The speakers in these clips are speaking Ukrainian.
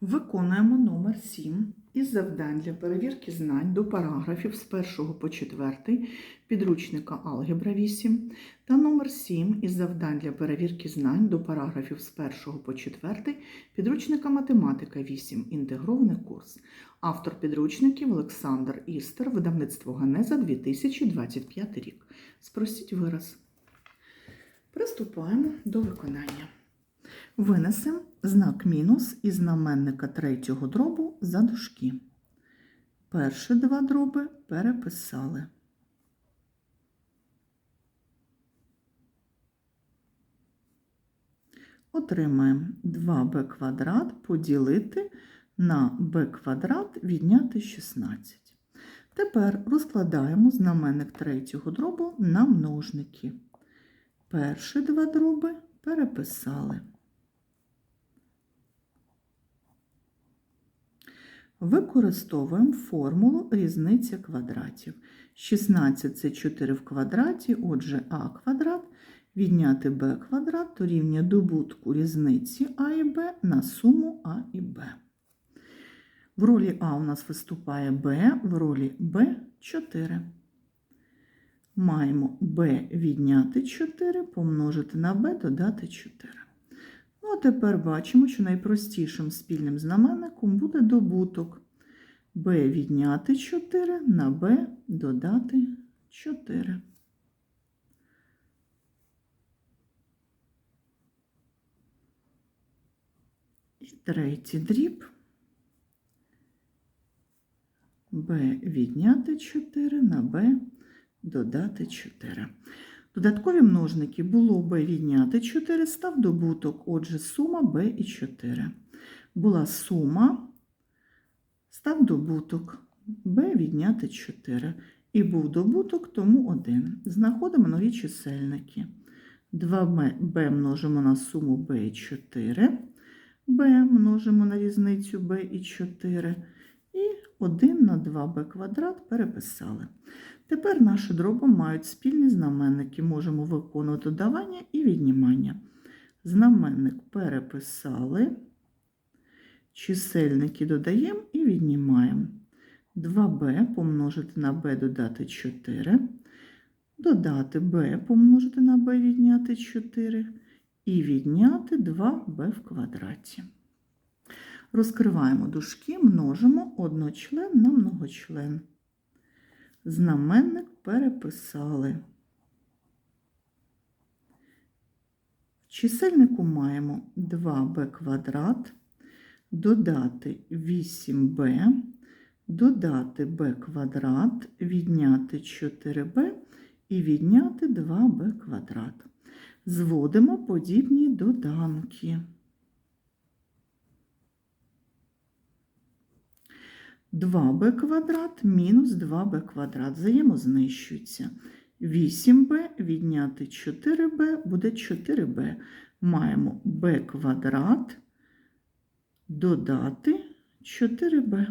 Виконуємо номер 7 із завдань для перевірки знань до параграфів з 1 по 4 підручника Алгебра 8 та номер 7 із завдань для перевірки знань до параграфів з 1 по 4 підручника Математика 8 інтегрований курс. Автор підручників Олександр Істер, видавництво Ганеза 2025 рік. Спросіть вираз. Приступаємо до виконання. Винесемо знак мінус із знаменника третього дробу за дужки. Перші два дроби переписали. Отримаємо 2b квадрат поділити на b квадрат відняти 16. Тепер розкладаємо знаменник третього дробу на множники. Перші два дроби переписали. Використовуємо формулу різниця квадратів. 16 це 4 в квадраті, отже, а квадрат відняти b квадрат дорівнює добутку різниці а і b на суму а і b. В ролі А у нас виступає b, в ролі b 4. Маємо b відняти 4, помножити на b, додати 4. Ну, а тепер бачимо, що найпростішим спільним знаменником буде добуток b відняти 4 на b додати 4. І третій дріб b відняти 4 на b додати 4. Додаткові множники було b відняти 4, став добуток, отже, сума b і 4. Була сума, став добуток b відняти 4. І був добуток, тому 1. Знаходимо нові чисельники. 2b множимо на суму b і 4, b множимо на різницю b і 4. І 1 на 2b квадрат переписали. Тепер наші дроби мають спільні знаменники. Можемо виконувати додавання і віднімання. Знаменник переписали, чисельники додаємо і віднімаємо. 2b помножити на b додати 4, додати b помножити на b відняти 4 і відняти 2b в квадраті. Розкриваємо дужки, множимо одночлен на многочлен. Знаменник переписали. В чисельнику маємо 2b квадрат, додати 8b, додати b квадрат, відняти 4b і відняти 2b квадрат. Зводимо подібні доданки. 2b квадрат мінус 2b квадрат взаємознищуються. 8b відняти 4b буде 4b. Маємо b квадрат додати 4b.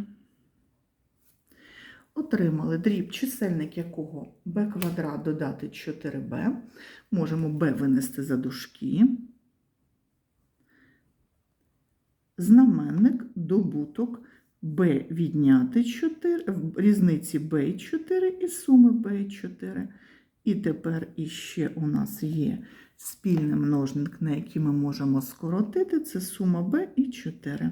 Отримали дріб, чисельник якого b квадрат додати 4b. Можемо b винести за дужки. Знаменник добуток b відняти 4, в різниці b 4 і суми b 4. І тепер іще у нас є спільний множник, на який ми можемо скоротити, це сума b і 4.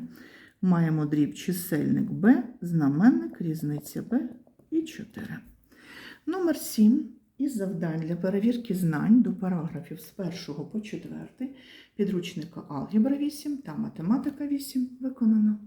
Маємо дріб чисельник b, знаменник різниця b і 4. Номер 7 із завдань для перевірки знань до параграфів з 1 по 4 підручника Алгебра 8 та Математика 8 виконано.